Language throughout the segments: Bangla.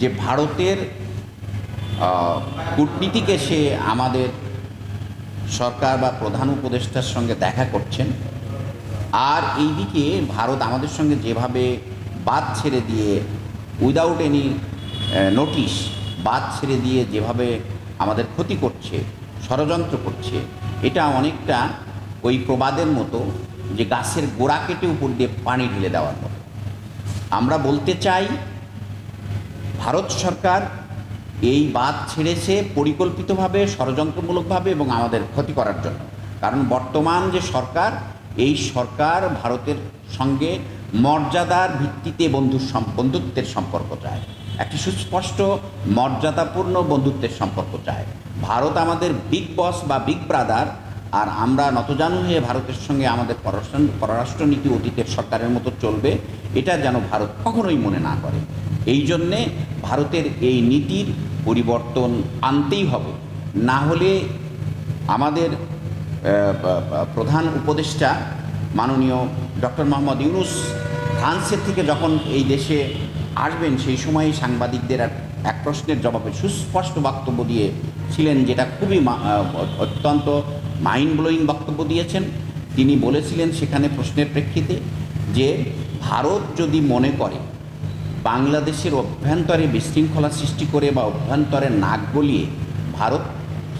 যে ভারতের কূটনীতিকে সে আমাদের সরকার বা প্রধান উপদেষ্টার সঙ্গে দেখা করছেন। আর এইদিকে ভারত আমাদের সঙ্গে যেভাবে বাদ ছেড়ে দিয়ে উইদাউট এনি নোটিশ বাদ ছেড়ে দিয়ে যেভাবে আমাদের ক্ষতি করছে, ষড়যন্ত্র করছে, এটা অনেকটা ওই প্রবাদের মতো যে গাছের গোড়া কেটে উপর দিয়ে পানি ঢেলে দেওয়ার মতো। আমরা বলতে চাই ভারত সরকার এই বাদ ছেড়েছে পরিকল্পিতভাবে, ষড়যন্ত্রমূলকভাবে এবং আমাদের ক্ষতি করার জন্য। কারণ বর্তমান যে সরকার, এই সরকার ভারতের সঙ্গে মর্যাদার ভিত্তিতে বন্ধুর সম- বন্ধুত্বের সম্পর্ক চায়। একটি সুস্পষ্ট, মর্যাদাপূর্ণ বন্ধুত্বের সম্পর্ক চায়। ভারত আমাদের বিগ বস বা বিগ ব্রাদার, আর আমরা নতজানু হয়ে ভারতের সঙ্গে আমাদের পররাষ্ট্র, পররাষ্ট্রনীতি অতীতের সরকারের মতো চলবে, এটা যেন ভারত কখনোই মনে না করে। এই জন্যে ভারতের এই নীতির পরিবর্তন আনতেই হবে। না হলে আমাদের প্রধান উপদেষ্টা মাননীয় ডক্টর মোহাম্মদ ইউনুস ফ্রান্সের থেকে যখন এই দেশে আসবেন, সেই সময় সাংবাদিকদের এক প্রশ্নের জবাবে সুস্পষ্ট বক্তব্য দিয়ে ছিলেন, যেটা খুবই অত্যন্ত মাইন্ড ব্লোয়িং বক্তব্য দিয়েছেন। তিনি বলেছিলেন সেখানে প্রশ্নের প্রেক্ষিতে যে ভারত যদি মনে করে বাংলাদেশের অভ্যন্তরে বিশৃঙ্খলা সৃষ্টি করে বা অভ্যন্তরে নাক গলিয়ে ভারত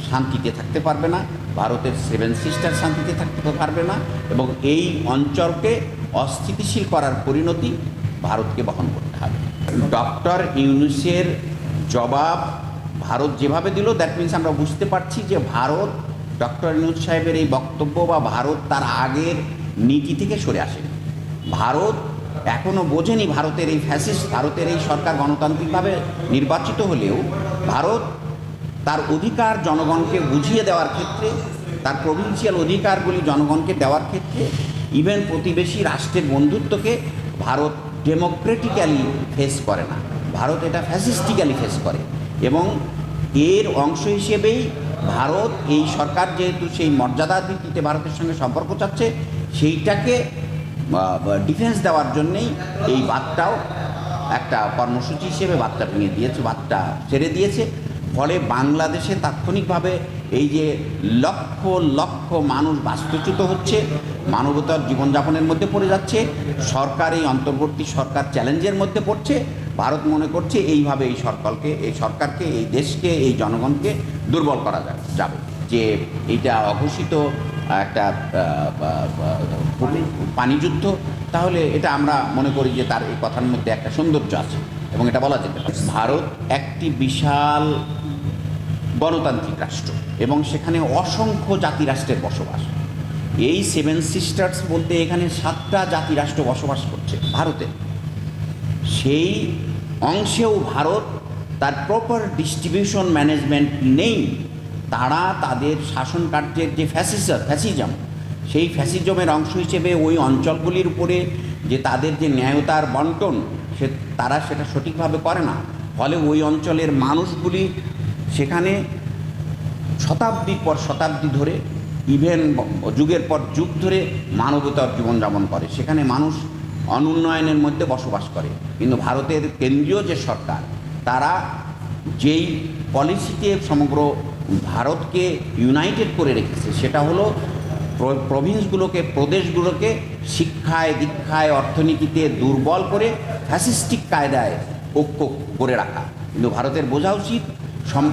শান্তিতে থাকতে পারবে না, ভারতের সেভেন সিস্টার শান্তিতে থাকতে পারবে না এবং এই অঞ্চলকে অস্থিতিশীল করার পরিণতি ভারতকে বহন করতে হবে। ডক্টর ইউনুসের জবাব ভারত যেভাবে দিল দ্যাট মিনস আমরা বুঝতে পারছি যে ভারত, ডক্টর ইউনুস সাহেবের এই বক্তব্য বা ভারত তার আগের নীতি থেকে সরে আসে। ভারত এখনও বোঝেনি ভারতের এই ফ্যাসিস্ট ভারতের এই সরকার গণতান্ত্রিকভাবে নির্বাচিত হলেও ভারত তার অধিকার জনগণকে বুঝিয়ে দেওয়ার ক্ষেত্রে, তার প্রভিন্সিয়াল অধিকারগুলি জনগণকে দেওয়ার ক্ষেত্রে ইভেন প্রতিবেশী রাষ্ট্রের বন্ধুত্বকে ভারত ডেমোক্রেটিক্যালি ফেস করে না। ভারত এটা ফ্যাসিস্টিক্যালি ফেস করে এবং এর অংশ হিসেবেই ভারত এই সরকার যেহেতু সেই মর্যাদার ভিত্তিতে ভারতের সঙ্গে সম্পর্ক চাচ্ছে, সেইটাকে ডিফেন্স দেওয়ার জন্যেই এই বার্তাও একটা কর্মসূচি হিসেবে বার্তা ভেঙে দিয়েছে বার্তা ছেড়ে দিয়েছে। ফলে বাংলাদেশে তাৎক্ষণিকভাবে এই যে লক্ষ লক্ষ মানুষ বাস্তুচ্যুত হচ্ছে, মানবতার জীবনযাপনের মধ্যে পড়ে যাচ্ছে, সরকার এই অন্তর্বর্তী সরকার চ্যালেঞ্জের মধ্যে পড়ছে, ভারত মনে করছে এইভাবে এই সরকারকে এই সরকারকে, এই দেশকে, এই জনগণকে দুর্বল করা যাবে, যে এইটা অঘোষিত একটা পানিযুদ্ধ তাহলে এটা আমরা মনে করি যে তার এই কথার মধ্যে একটা সৌন্দর্য আছে এবং এটা বলা যেতে পারে। ভারত একটি বিশাল গণতান্ত্রিক রাষ্ট্র এবং সেখানে অসংখ্য জাতিরাষ্ট্রের বসবাস। এই সেভেন সিস্টার্স বলতে এখানে সাতটা জাতিরাষ্ট্র বসবাস করছে ভারতে। সেই অংশেও ভারত তার প্রপার ডিস্ট্রিবিউশন ম্যানেজমেন্ট নেই। তারা তাদের শাসন কার্যের যে ফ্যাসিসম ফ্যাসিজম সেই ফ্যাসিজমের অংশ হিসেবে ওই অঞ্চলগুলির উপরে যে তাদের যে ন্যায়তার বন্টন, সে তারা সেটা সঠিকভাবে করে না। ফলে ওই অঞ্চলের মানুষগুলি সেখানে শতাব্দীর পর শতাব্দী ধরে ইভেন যুগের পর যুগ ধরে মানবতার জীবনযাপন করে। সেখানে মানুষ অনুন্নয়নের মধ্যে বসবাস করে। কিন্তু ভারতের কেন্দ্রীয় যে সরকার, তারা যেই পলিসিতে সমগ্র ভারতকে ইউনাইটেড করে রেখেছে। সেটা হলো প্র- প্রভিন্সগুলোকে প্রদেশগুলোকে শিক্ষায়, দীক্ষায়, অর্থনীতিতে দুর্বল করে ফ্যাসিস্টিক কায়দায় ঐক্য করে রাখা। কিন্তু ভারতের বোঝা উচিত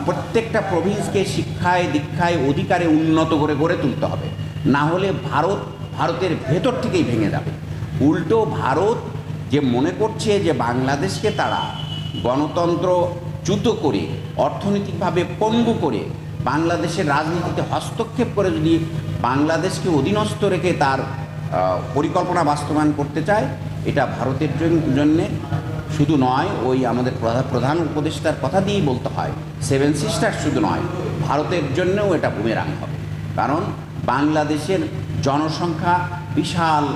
প্রত্যেকটা প্রভিন্সকে শিক্ষায়, দীক্ষায় অধিকারে উন্নত করে গড়ে তুলতে হবে। না হলে ভারত, ভারতের ভেতর থেকেই ভেঙে যাবে। উল্টো ভারত যে মনে করছে যে বাংলাদেশকে তারা গণতন্ত্র চ্যুত করে, অর্থনৈতিকভাবে পঙ্গু করে বাংলাদেশের রাজনীতিতে হস্তক্ষেপ করে যদি বাংলাদেশকে অধীনস্থ রেখে তার পরিকল্পনা বাস্তবায়ন করতে চায়, এটা ভারতের জন- জন্যে শুধু নয়, ওই আমাদের প্রধা- প্রধান উপদেষ্টার কথা দিয়েই বলতে হয় সেভেন সিস্টার শুধু নয়, ভারতের জন্যও এটা বুমেরাং হবে। কারণ বাংলাদেশের জনসংখ্যা বিশাল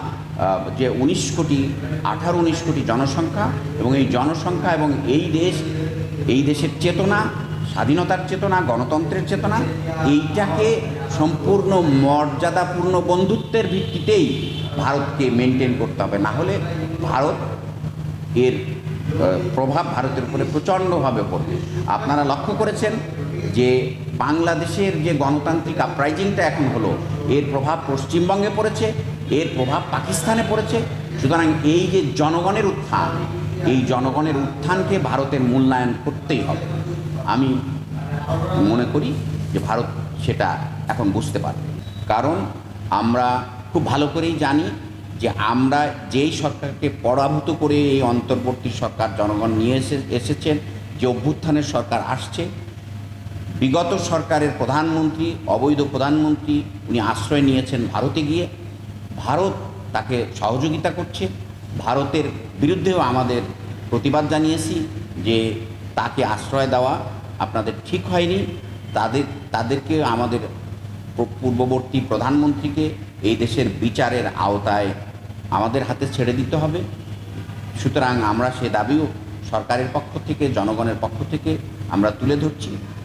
যে উনিশ কোটি, আঠারো উনিশ কোটি জনসংখ্যা, এবং এই জনসংখ্যা এবং এই দেশ, এই দেশের চেতনা স্বাধীনতার চেতনা, গণতন্ত্রের চেতনা, এইটাকে সম্পূর্ণ মর্যাদাপূর্ণ বন্ধুত্বের ভিত্তিতেই ভারতকে মেনটেন করতে হবে। না হলে ভারত এর প্রভাব ভারতের উপরে প্রচণ্ডভাবে পড়বে। আপনারা লক্ষ্য করেছেন যে বাংলাদেশের যে গণতান্ত্রিক আপরাইজিংটা এখন হলো, এর প্রভাব পশ্চিমবঙ্গে পড়েছে, এর প্রভাব পাকিস্তানে পড়েছে। সুতরাং এই যে জনগণের উত্থান, এই জনগণের উত্থানকে ভারতের মূল্যায়ন করতেই হবে। আমি মনে করি যে ভারত সেটা এখন বুঝতে পারবে। কারণ আমরা খুব ভালো করেই জানি যে আমরা যেই সরকারকে পরাভূত করে এই অন্তর্বর্তী সরকার জনগণ নিয়ে এসে, এসেছেন, যে অভ্যুত্থানের সরকার আসছে, বিগত সরকারের প্রধানমন্ত্রী, অবৈধ প্রধানমন্ত্রী উনি আশ্রয় নিয়েছেন ভারতে গিয়ে। ভারত তাকে সহযোগিতা করছে। ভারতের বিরুদ্ধেও আমাদের প্রতিবাদ জানিয়েছি যে তাকে আশ্রয় দেওয়া আপনাদের ঠিক হয়নি, তাদের, তাদেরকে আমাদের পূর্ববর্তী প্রধানমন্ত্রীকে এই দেশের বিচারের আওতায় আমাদের হাতে ছেড়ে দিতে হবে। সুতরাং আমরা সে দাবিও সরকারের পক্ষ থেকে, জনগণের পক্ষ থেকে আমরা তুলে ধরছি।